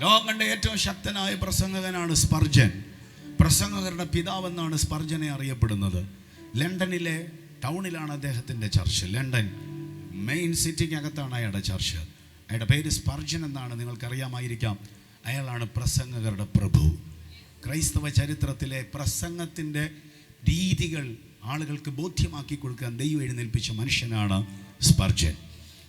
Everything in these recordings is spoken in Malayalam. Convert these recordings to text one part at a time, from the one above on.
ലോകം ഏറ്റവും ശക്തനായ പ്രസംഗകനാണ് സ്പർജൻ. പ്രസംഗകരുടെ പിതാവെന്നാണ് സ്പർജനെ അറിയപ്പെടുന്നത്. ലണ്ടനിലെ ടൗണിലാണ് അദ്ദേഹത്തിന്റെ ചർച്ച്. ലണ്ടൻ മെയിൻ സിറ്റിക്കകത്താണ് അയാളുടെ ചർച്ച്. അയാളുടെ പേര് സ്പർജൻ എന്നാണ് നിങ്ങൾക്കറിയാമായിരിക്കാം. അയാളാണ് പ്രസംഗകരുടെ പ്രഭു. ക്രൈസ്തവ ചരിത്രത്തിലെ പ്രസംഗത്തിന്റെ രീതികൾ ആളുകൾക്ക് ബോധ്യമാക്കി കൊടുക്കാൻ ദൈവം എഴുന്നേൽപ്പിച്ച മനുഷ്യനാണ് സ്പർജൻ.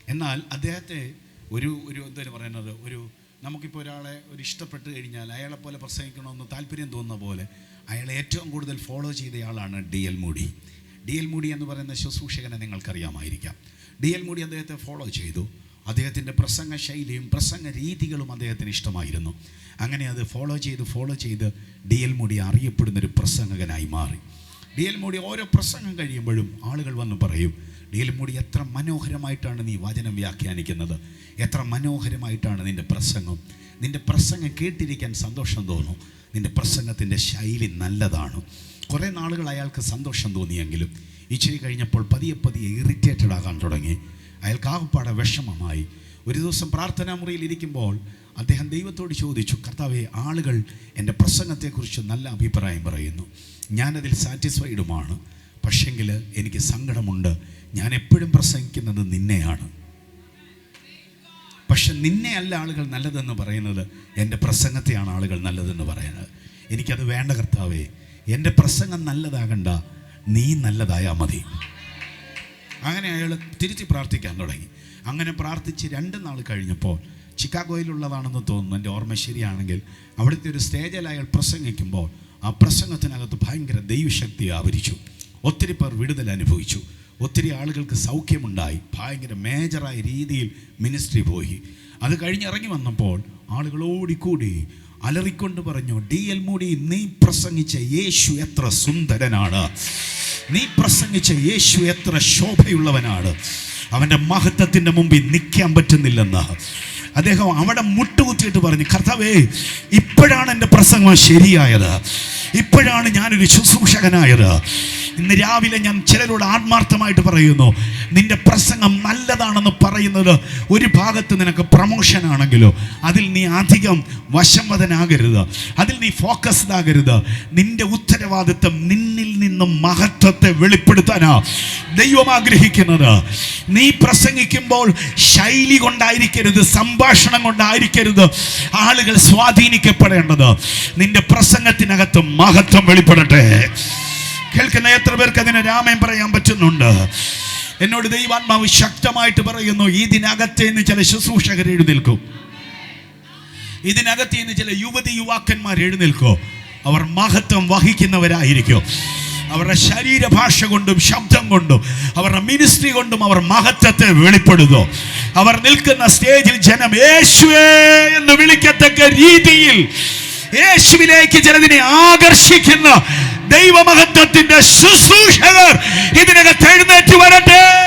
എന്നാൽ അദ്ദേഹത്തെ ഒരു ഒരു എന്താണ് പറയുന്നത്? ഒരു നമുക്കിപ്പോൾ ഒരാളെ ഒരു ഇഷ്ടപ്പെട്ട് കഴിഞ്ഞാൽ അയാളെ പോലെ പ്രസംഗിക്കണമെന്ന് താല്പര്യം തോന്നുന്ന പോലെ അയാളെ ഏറ്റവും കൂടുതൽ follow ചെയ്തയാളാണ് D L Moody D L Moody എന്ന് പറയുന്ന ശുശ്രൂഷകനെ നിങ്ങൾക്കറിയാമായിരിക്കാം. ഡി എൽ മൂടി അദ്ദേഹത്തെ ഫോളോ ചെയ്തു. അദ്ദേഹത്തിന്റെ പ്രസംഗ ശൈലിയും പ്രസംഗ രീതികളും അദ്ദേഹത്തിന് ഇഷ്ടമായിരുന്നു. അങ്ങനെ അത് ഫോളോ ചെയ്ത് ഫോളോ ചെയ്ത് ഡി എൽ മൂടി അറിയപ്പെടുന്നൊരു പ്രസംഗകനായി മാറി. ഡി എൽ മൂടി ഓരോ പ്രസംഗം കഴിയുമ്പോഴും ആളുകൾ വന്ന് പറയും എൽ എത്ര മനോഹരമായിട്ടാണ് നീ വചനം വ്യാഖ്യാനിക്കുന്നത്. എത്ര മനോഹരമായിട്ടാണ് നിന്റെ പ്രസംഗം. നിന്റെ പ്രസംഗം കേട്ടിരിക്കാൻ സന്തോഷം തോന്നും. നിന്റെ പ്രസംഗത്തിന്റെ ശൈലി നല്ലതാണ്. കുറേ നാളുകൾ അയാൾക്ക് സന്തോഷം തോന്നിയെങ്കിലും ഇച്ചിരി കഴിഞ്ഞപ്പോൾ പതിയെ പതിയെ ഇറിറ്റേറ്റഡ് ആകാൻ തുടങ്ങി. അയാൾക്ക് ആകപ്പാടെ വിഷമമായി. ഒരു ദിവസം പ്രാർത്ഥനാ മുറിയിൽ ഇരിക്കുമ്പോൾ അദ്ദേഹം ദൈവത്തോട് ചോദിച്ചു കർത്താവെ ആളുകൾ എന്റെ പ്രസംഗത്തെക്കുറിച്ച് നല്ല അഭിപ്രായം പറയുന്നു. ഞാനതിൽ സാറ്റിസ്ഫൈഡുമാണ് പക്ഷെങ്കിൽ എനിക്ക് സങ്കടമുണ്ട്. ഞാൻ എപ്പോഴും പ്രസംഗിക്കുന്നത് നിന്നെയാണ്. പക്ഷെ നിന്നെ അല്ല ആളുകൾ നല്ലതെന്ന് പറയുന്നത്. എന്റെ പ്രസംഗത്തെയാണ് ആളുകൾ നല്ലതെന്ന് പറയുന്നത്. എനിക്കത് വേണ്ട കർത്താവേ. എന്റെ പ്രസംഗം നല്ലതാകണ്ട. നീ നല്ലതായാൽ മതി. അങ്ങനെ അയാൾ തിരുത്തി പ്രാർത്ഥിക്കാൻ തുടങ്ങി. അങ്ങനെ പ്രാർത്ഥിച്ച് രണ്ട് നാൾ കഴിഞ്ഞപ്പോൾ ചിക്കാഗോയിലുള്ളതാണെന്ന് തോന്നുന്നു. എന്റെ ഓർമ്മ ശരിയാണെങ്കിൽ അവിടുത്തെ ഒരു സ്റ്റേജിൽ അയാൾ പ്രസംഗിക്കുമ്പോൾ ആ പ്രസംഗത്തിനകത്ത് ഭയങ്കര ദൈവശക്തി ആവരിച്ചു. ഒത്തിരി പേർ വിടുതൽ അനുഭവിച്ചു. ഒത്തിരി ആളുകൾക്ക് സൗഖ്യമുണ്ടായി. ഭയങ്കര മേജറായ രീതിയിൽ മിനിസ്ട്രി പോയി. അത് കഴിഞ്ഞിറങ്ങി വന്നപ്പോൾ ആളുകൾ ഓടിക്കൂടി. അലറിക്കൊണ്ട് പറഞ്ഞു ഡി എൽ മൂടി നീ പ്രസംഗിച്ച യേശു എത്ര സുന്ദരനാണ്. നീ പ്രസംഗിച്ച യേശു എത്ര ശോഭയുള്ളവനാണ്. അവന്റെ മഹത്വത്തിന്റെ മുമ്പിൽ നിൽക്കാൻ പറ്റുന്നില്ലെന്ന്. അദ്ദേഹം അവിടെ മുട്ടുകുത്തിയിട്ട് പറഞ്ഞു കർത്താവേ ഇപ്പോഴാണ് എന്റെ പ്രസംഗം ശരിയായത്. ഇപ്പോഴാണ് ഞാനൊരു ശുശ്രൂഷകനായത്. ഇന്ന് രാവിലെ ഞാൻ ചിലരോട് ആത്മാർത്ഥമായിട്ട് പറയുന്നു നിന്റെ പ്രസംഗം നല്ലതാണെന്ന് പറയുന്നത് ഒരു ഭാഗത്ത് നിനക്ക് പ്രമോഷൻ ആണെങ്കിലോ അതിൽ നീ അധികം വശംവദനാകരുത് അതിൽ നീ ഫോക്കസ്ഡ് ആകരുത്. നിന്റെ ഉത്തരവാദിത്വം നിന്നിൽ നിന്നും മഹത്വത്തെ വെളിപ്പെടുത്താനാ ദൈവം ആഗ്രഹിക്കുന്നത്. നീ പ്രസംഗിക്കുമ്പോൾ ശൈലി കൊണ്ടായിരിക്കരുത് സംഭാഷണം കൊണ്ടായിരിക്കരുത്. ആളുകൾ സ്വാധീനിക്കപ്പെടേണ്ടത് നിന്റെ പ്രസംഗത്തിനകത്ത് മഹത്വം വെളിപ്പെടട്ടെ. കേൾക്കുന്ന എത്ര പേർക്ക് അതിന് രാമയം പറയാൻ പറ്റുന്നുണ്ട്? എന്നോട് ദൈവാത്മാവ് ശക്തമായിട്ട് പറയുന്നു ഇതിനകത്ത് നിന്ന് ചില ശുശ്രൂഷകർ എഴുന്നേൽക്കും. ഇതിനകത്ത് നിന്ന് ചില യുവതി യുവാക്കന്മാർ എഴുന്നേൽക്കും. അവർ മഹത്വം വഹിക്കുന്നവരായിരിക്കും. അവരുടെ ശരീരഭാഷ കൊണ്ടും ശബ്ദം കൊണ്ടും അവരുടെ മിനിസ്ട്രി കൊണ്ടും അവർ മഹത്വത്തെ വെളിപ്പെടുന്നു. അവർ നിൽക്കുന്ന സ്റ്റേജിൽ ജനം യേശുവേ എന്ന് വിളിക്കത്തക്ക രീതിയിൽ യേശുവിലേക്ക് ചിലതിനെ ആകർഷിക്കുന്ന ദൈവമഹത്വത്തിന്റെ ശുശ്രൂഷകർ ഇതിനകത്ത് എഴുന്നേറ്റ് വരട്ടെ.